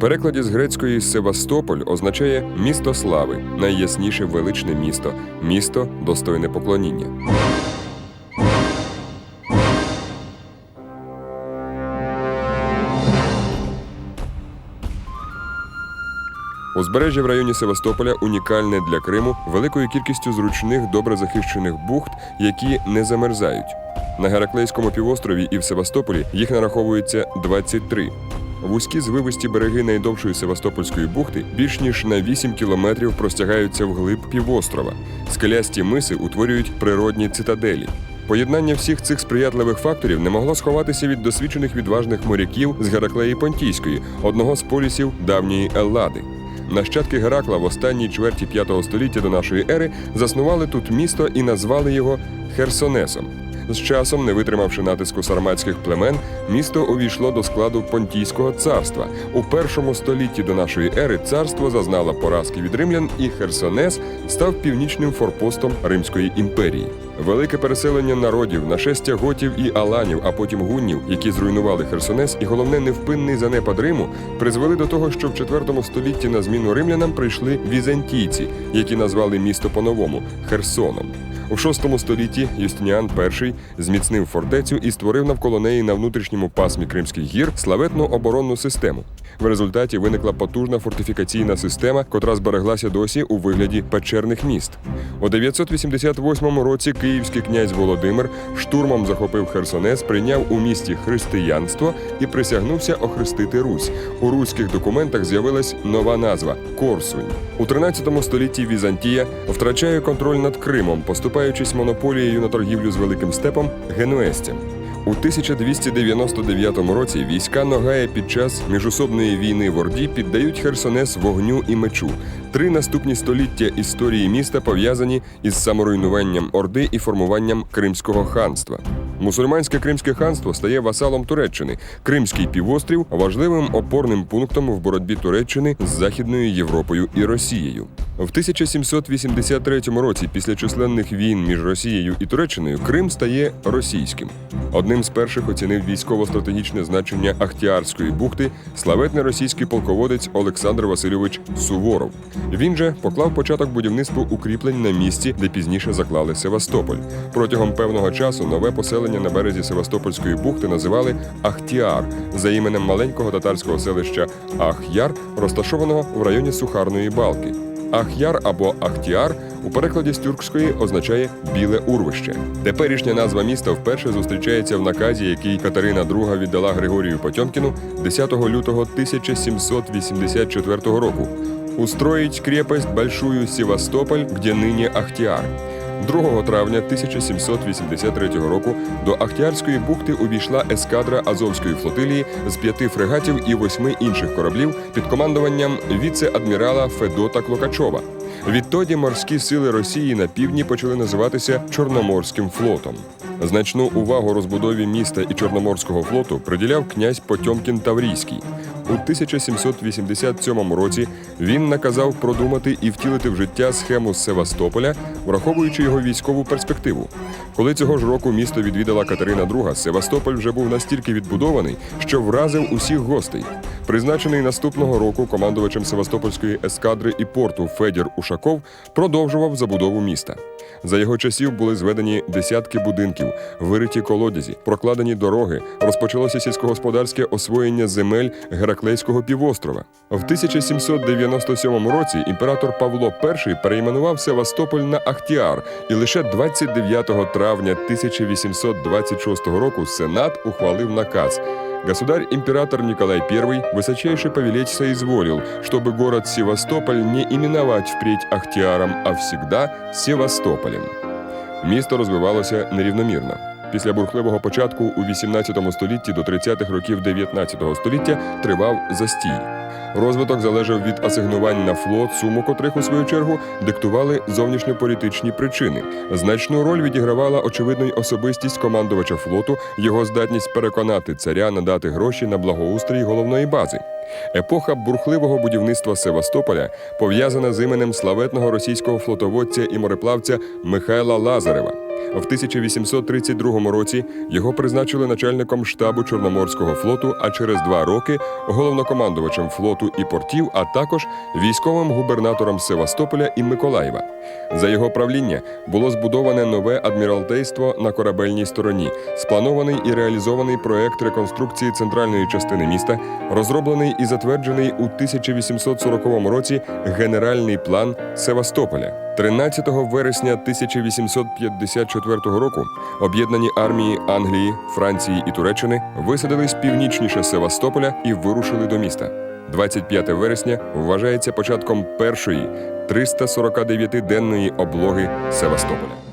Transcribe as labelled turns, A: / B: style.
A: Перекладі з грецької Севастополь означає місто слави, найясніше величне місто, місто достойне поклоніння. Узбережжя в районі Севастополя унікальне для Криму великою кількістю зручних, добре захищених бухт, які не замерзають. На Гераклейському півострові і в Севастополі їх нараховується 23. Вузькі звивисті береги найдовшої Севастопольської бухти більш ніж на 8 кілометрів простягаються вглиб півострова. Скелясті миси утворюють природні цитаделі. Поєднання всіх цих сприятливих факторів не могло сховатися від досвідчених відважних моряків з Гераклеї Понтійської, одного з полісів давньої Еллади. Нащадки Геракла в останній чверті п'ятого століття до нашої ери заснували тут місто і назвали його Херсонесом. З часом, не витримавши натиску сарматських племен, місто увійшло до складу Понтійського царства. У першому столітті до нашої ери царство зазнало поразки від римлян, і Херсонес став північним форпостом Римської імперії. Велике переселення народів, нашестя готів і аланів, а потім гуннів, які зруйнували Херсонес, і головне невпинний занепад Риму, призвели до того, що в IV столітті на зміну римлянам прийшли візантійці, які назвали місто по-новому Херсоном. У VI столітті Юстиніан І зміцнив фортецю і створив навколо неї на внутрішньому пасмі Кримських гір славетну оборонну систему. В результаті виникла потужна фортифікаційна система, котра збереглася досі у вигляді печерних міст. У 988 році київський князь Володимир штурмом захопив Херсонес, прийняв у місті християнство і присягнувся охрестити Русь. У руських документах з'явилась нова назва Корсунь. У 13 столітті Візантія втрачає контроль над Кримом, поступаючись монополією на торгівлю з великим степом генуестям. У 1299 році війська Ногая під час міжусобної війни в Орді піддають Херсонес вогню і мечу. Три наступні століття історії міста пов'язані із саморуйнуванням Орди і формуванням Кримського ханства. Мусульманське Кримське ханство стає васалом Туреччини. Кримський півострів важливим опорним пунктом в боротьбі Туреччини з Західною Європою і Росією. В 1783 році, після численних війн між Росією і Туреччиною, Крим стає російським. Одним з перших оцінив військово-стратегічне значення Ахтіарської бухти славетний російський полководець Олександр Васильович Суворов. Він же поклав початок будівництву укріплень на місці, де пізніше заклали Севастополь. Протягом певного часу нове поселення на березі Севастопольської бухти називали Ахтіар за іменем маленького татарського селища Ахяр, розташованого в районі Сухарної балки. Ахяр або Ахтіар у перекладі з тюркської означає біле урвище. Теперішня назва міста вперше зустрічається в наказі, який Катерина II віддала Григорію Потьомкіну 10 лютого 1784 року. Устроїть крепость Большую Севастополь, где нині Ахтіар. 2 травня 1783 року до Ахтіарської бухти увійшла ескадра Азовської флотилії з п'яти фрегатів і восьми інших кораблів під командуванням віце-адмірала Федота Клокачова. Відтоді морські сили Росії на півдні почали називатися Чорноморським флотом. Значну увагу розбудові міста і Чорноморського флоту приділяв князь Потьомкін Таврійський. У 1787 році він наказав продумати і втілити в життя схему Севастополя, враховуючи його військову перспективу. Коли цього ж року місто відвідала Катерина II, Севастополь вже був настільки відбудований, що вразив усіх гостей. Призначений наступного року командувачем Севастопольської ескадри і порту Федір Ушаков продовжував забудову міста. За його часів були зведені десятки будинків, вириті колодязі, прокладені дороги, розпочалося сільськогосподарське освоєння земель Гераклейського півострова. В 1797 році імператор Павло І перейменував Севастополь на Ахтіар, і лише 29 травня 1826 року Сенат ухвалив наказ. Государь-император Николай I высочайше повелеть соизволил, чтобы город Севастополь не именовать впредь Ахтиаром, а всегда Севастополем. Місто розвивалося нерівномірно. Після бурхливого початку у 18 столітті до 30-х років 19 століття тривав застій. Розвиток залежав від асигнувань на флот, суму котрих, у свою чергу, диктували зовнішньополітичні причини. Значну роль відігравала очевидно й особистість командувача флоту, його здатність переконати царя надати гроші на благоустрій головної бази. Епоха бурхливого будівництва Севастополя пов'язана з іменем славетного російського флотоводця і мореплавця Михайла Лазарева. В 1832 році його призначили начальником штабу Чорноморського флоту, а через два роки головнокомандувачем флоту і портів, а також військовим губернатором Севастополя і Миколаєва. За його правління було збудоване нове адміралтейство на корабельній стороні, спланований і реалізований проект реконструкції центральної частини міста, розроблений і затверджений у 1840 році генеральний план Севастополя. 13 вересня 1854 року об'єднані армії Англії, Франції і Туреччини висадились північніше Севастополя і вирушили до міста. 25 вересня вважається початком першої 349-денної облоги Севастополя.